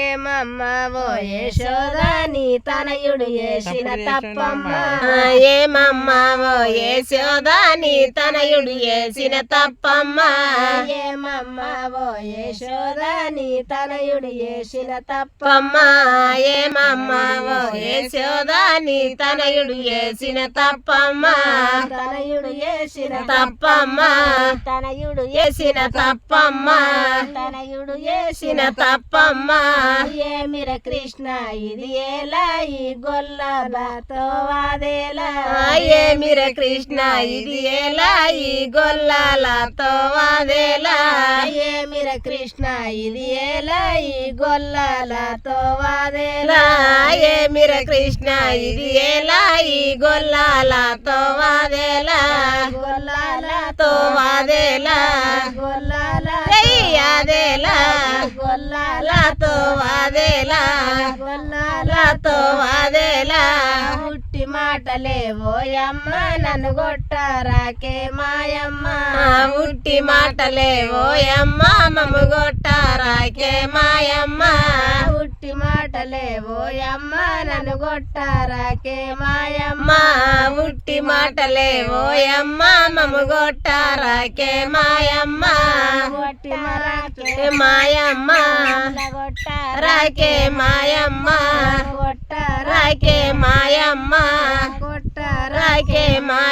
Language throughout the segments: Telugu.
ఏమమ్మవో యశోద నీ తనయుడు చేసిన తప్పమ్మ. ఏమమ్మావో యశోద నీ తనయుడు చేసిన తప్పమ్మ. ఏమమ్మవో యశోద నీ తనయుడు చేసిన తప్ప తప్పమ్మ. ఏమమ్మావో యశోద నీ తనయుడు చేసిన తప్పమ్మ. తనయుడు చేసిన తప్పమ్మ. తనయుడు చేసిన తప్పమ్మ. తనయుడు చేసిన చేసిన తప్పమ్మ. ఏమిర కృష్ణ ఇది ఎలా ఈ గొల్లబాతో వాదేలా. ఏమిర కృష్ణ ఇది ఎలా ఈ గొల్లాలతో వాదేలా. కృష్ణ ఇది ఎలా ఈ గొల్లలతో వాదేలా ఏమిర కృష్ణ ఇది ఎలా ఈ గొల్లాలతో వాదేలా గొల్లలతో వాదేలా గొల్లల చెయ్యాదేలా? గొల్లల లాతో వాదేలా గొల్లల లాతో వాదేలా పుట్టి మాటలే ఓయమ్మ నన్ను కొట్టారాకే మాయమ్మ. ఉట్టి మాటలే ఓయమ్మ మమ్ము గొట్టారాకే మాయమ్మ. పుట్టి మాటలే ఓయమ్మ నన్ను కొట్టారాకే మాయమ్మ. ఉట్టి మాటలే ఓయమ్మ మమ్ము గొట్టారాకే మాయమ్మ. మాయమ్మ. కొట్టారా రాకే మాయమ్మ. కొట్టారా రాకే మాయమ్మ.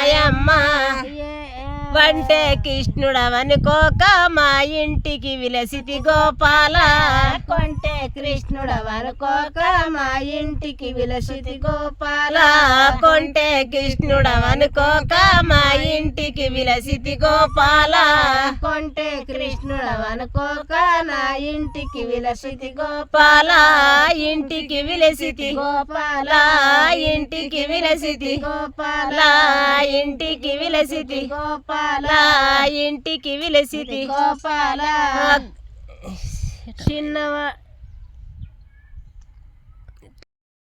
మాయమ్మ వంటే కృష్ణుడవనుకోక మా ఇంటికి విలసితి గోపాల. కొంటే కృష్ణుడు వనుకోక మా ఇంటికి విలసితి గోపాల. కొంటే కృష్ణుడవనుకోక మా ఇంటికి విలసితి గోపాల. కొంటే కృష్ణుడు అనుకోక నా ఇంటికి విలసితి గోపాల ఇంటికి విలసితి గోపాల ఇంటికి విలసితి గోపాల ఇంటికి విలసితి గోపాల ఇంటికి విలసితి గోపాల. చిన్నవా